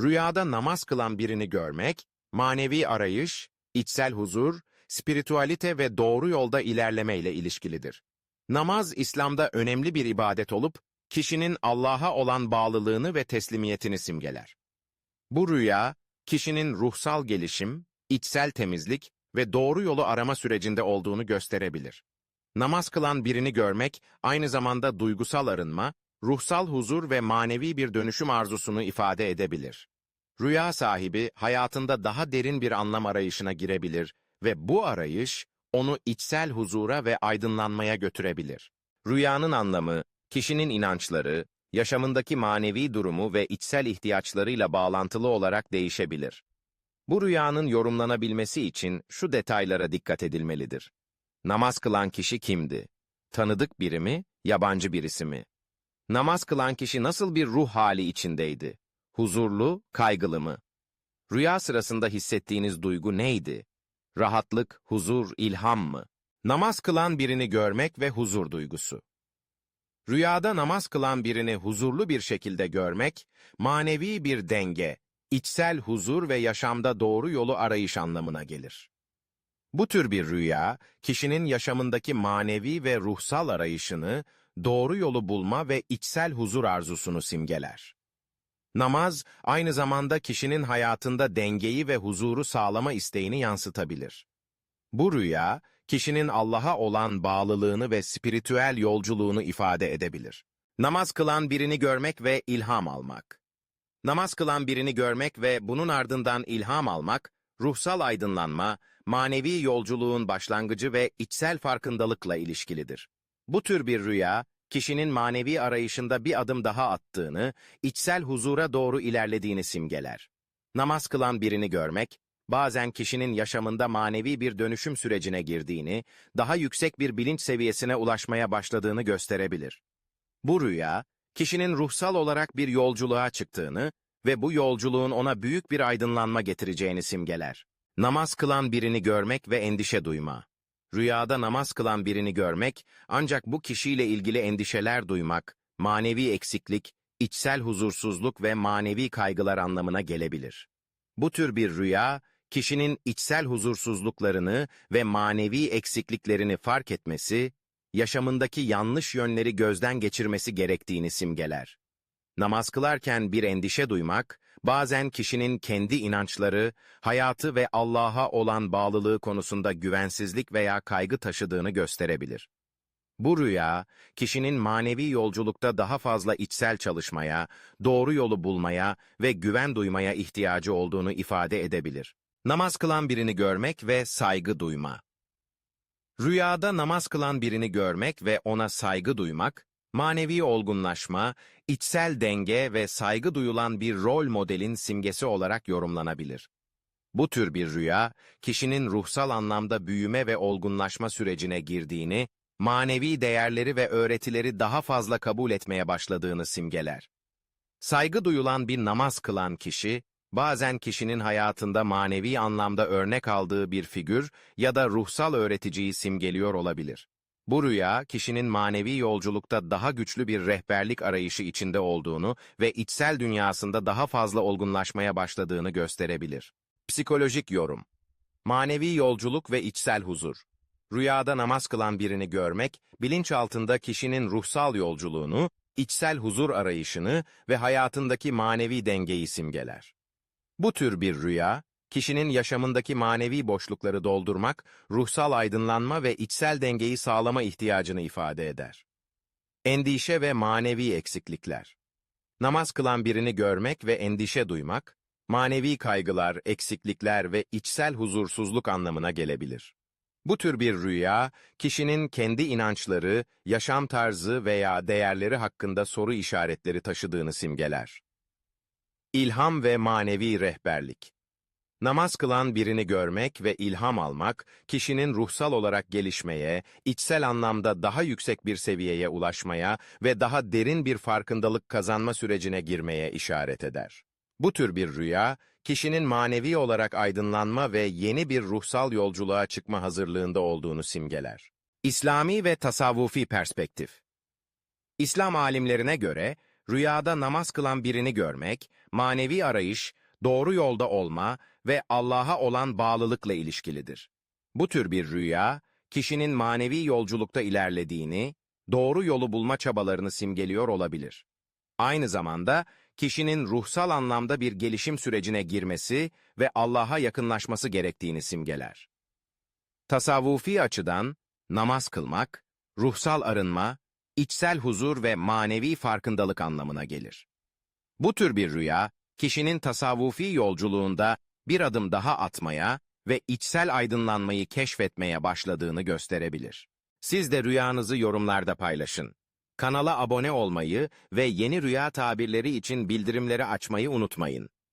Rüyada namaz kılan birini görmek, manevi arayış, içsel huzur, spiritüalite ve doğru yolda ilerleme ile ilişkilidir. Namaz, İslam'da önemli bir ibadet olup, kişinin Allah'a olan bağlılığını ve teslimiyetini simgeler. Bu rüya, kişinin ruhsal gelişim, içsel temizlik ve doğru yolu arama sürecinde olduğunu gösterebilir. Namaz kılan birini görmek, aynı zamanda duygusal arınma, ruhsal huzur ve manevi bir dönüşüm arzusunu ifade edebilir. Rüya sahibi, hayatında daha derin bir anlam arayışına girebilir ve bu arayış, onu içsel huzura ve aydınlanmaya götürebilir. Rüyanın anlamı, kişinin inançları, yaşamındaki manevi durumu ve içsel ihtiyaçlarıyla bağlantılı olarak değişebilir. Bu rüyanın yorumlanabilmesi için şu detaylara dikkat edilmelidir. Namaz kılan kişi kimdi? Tanıdık biri mi, yabancı birisi mi? Namaz kılan kişi nasıl bir ruh hali içindeydi? Huzurlu, kaygılı mı? Rüya sırasında hissettiğiniz duygu neydi? Rahatlık, huzur, ilham mı? Namaz kılan birini görmek ve huzur duygusu. Rüyada namaz kılan birini huzurlu bir şekilde görmek, manevi bir denge, içsel huzur ve yaşamda doğru yolu arayış anlamına gelir. Bu tür bir rüya, kişinin yaşamındaki manevi ve ruhsal arayışını, doğru yolu bulma ve içsel huzur arzusunu simgeler. Namaz, aynı zamanda kişinin hayatında dengeyi ve huzuru sağlama isteğini yansıtabilir. Bu rüya, kişinin Allah'a olan bağlılığını ve spiritüel yolculuğunu ifade edebilir. Namaz kılan birini görmek ve ilham almak. Namaz kılan birini görmek ve bunun ardından ilham almak, ruhsal aydınlanma, manevi yolculuğun başlangıcı ve içsel farkındalıkla ilişkilidir. Bu tür bir rüya, kişinin manevi arayışında bir adım daha attığını, içsel huzura doğru ilerlediğini simgeler. Namaz kılan birini görmek, bazen kişinin yaşamında manevi bir dönüşüm sürecine girdiğini, daha yüksek bir bilinç seviyesine ulaşmaya başladığını gösterebilir. Bu rüya, kişinin ruhsal olarak bir yolculuğa çıktığını ve bu yolculuğun ona büyük bir aydınlanma getireceğini simgeler. Namaz kılan birini görmek ve endişe duyma. Rüyada namaz kılan birini görmek, ancak bu kişiyle ilgili endişeler duymak, manevi eksiklik, içsel huzursuzluk ve manevi kaygılar anlamına gelebilir. Bu tür bir rüya, kişinin içsel huzursuzluklarını ve manevi eksikliklerini fark etmesi, yaşamındaki yanlış yönleri gözden geçirmesi gerektiğini simgeler. Namaz kılarken bir endişe duymak, bazen kişinin kendi inançları, hayatı ve Allah'a olan bağlılığı konusunda güvensizlik veya kaygı taşıdığını gösterebilir. Bu rüya, kişinin manevi yolculukta daha fazla içsel çalışmaya, doğru yolu bulmaya ve güven duymaya ihtiyacı olduğunu ifade edebilir. Namaz kılan birini görmek ve saygı duyma. Rüyada namaz kılan birini görmek ve ona saygı duymak, manevi olgunlaşma, içsel denge ve saygı duyulan bir rol modelin simgesi olarak yorumlanabilir. Bu tür bir rüya, kişinin ruhsal anlamda büyüme ve olgunlaşma sürecine girdiğini, manevi değerleri ve öğretileri daha fazla kabul etmeye başladığını simgeler. Saygı duyulan bir namaz kılan kişi, bazen kişinin hayatında manevi anlamda örnek aldığı bir figür ya da ruhsal öğreticiyi simgeliyor olabilir. Bu rüya, kişinin manevi yolculukta daha güçlü bir rehberlik arayışı içinde olduğunu ve içsel dünyasında daha fazla olgunlaşmaya başladığını gösterebilir. Psikolojik yorum Manevi yolculuk ve içsel huzur Rüyada namaz kılan birini görmek, bilinçaltında kişinin ruhsal yolculuğunu, içsel huzur arayışını ve hayatındaki manevi dengeyi simgeler. Bu tür bir rüya, kişinin yaşamındaki manevi boşlukları doldurmak, ruhsal aydınlanma ve içsel dengeyi sağlama ihtiyacını ifade eder. Endişe ve manevi eksiklikler Namaz kılan birini görmek ve endişe duymak, manevi kaygılar, eksiklikler ve içsel huzursuzluk anlamına gelebilir. Bu tür bir rüya, kişinin kendi inançları, yaşam tarzı veya değerleri hakkında soru işaretleri taşıdığını simgeler. İlham ve manevi rehberlik Namaz kılan birini görmek ve ilham almak, kişinin ruhsal olarak gelişmeye, içsel anlamda daha yüksek bir seviyeye ulaşmaya ve daha derin bir farkındalık kazanma sürecine girmeye işaret eder. Bu tür bir rüya, kişinin manevi olarak aydınlanma ve yeni bir ruhsal yolculuğa çıkma hazırlığında olduğunu simgeler. İslami ve tasavvufi perspektif İslam alimlerine göre, rüyada namaz kılan birini görmek, manevi arayış, doğru yolda olma ve Allah'a olan bağlılıkla ilişkilidir. Bu tür bir rüya, kişinin manevi yolculukta ilerlediğini, doğru yolu bulma çabalarını simgeliyor olabilir. Aynı zamanda kişinin ruhsal anlamda bir gelişim sürecine girmesi ve Allah'a yakınlaşması gerektiğini simgeler. Tasavvufi açıdan namaz kılmak, ruhsal arınma, içsel huzur ve manevi farkındalık anlamına gelir. Bu tür bir rüya, kişinin tasavvufi yolculuğunda bir adım daha atmaya ve içsel aydınlanmayı keşfetmeye başladığını gösterebilir. Siz de rüyanızı yorumlarda paylaşın. Kanala abone olmayı ve yeni rüya tabirleri için bildirimleri açmayı unutmayın.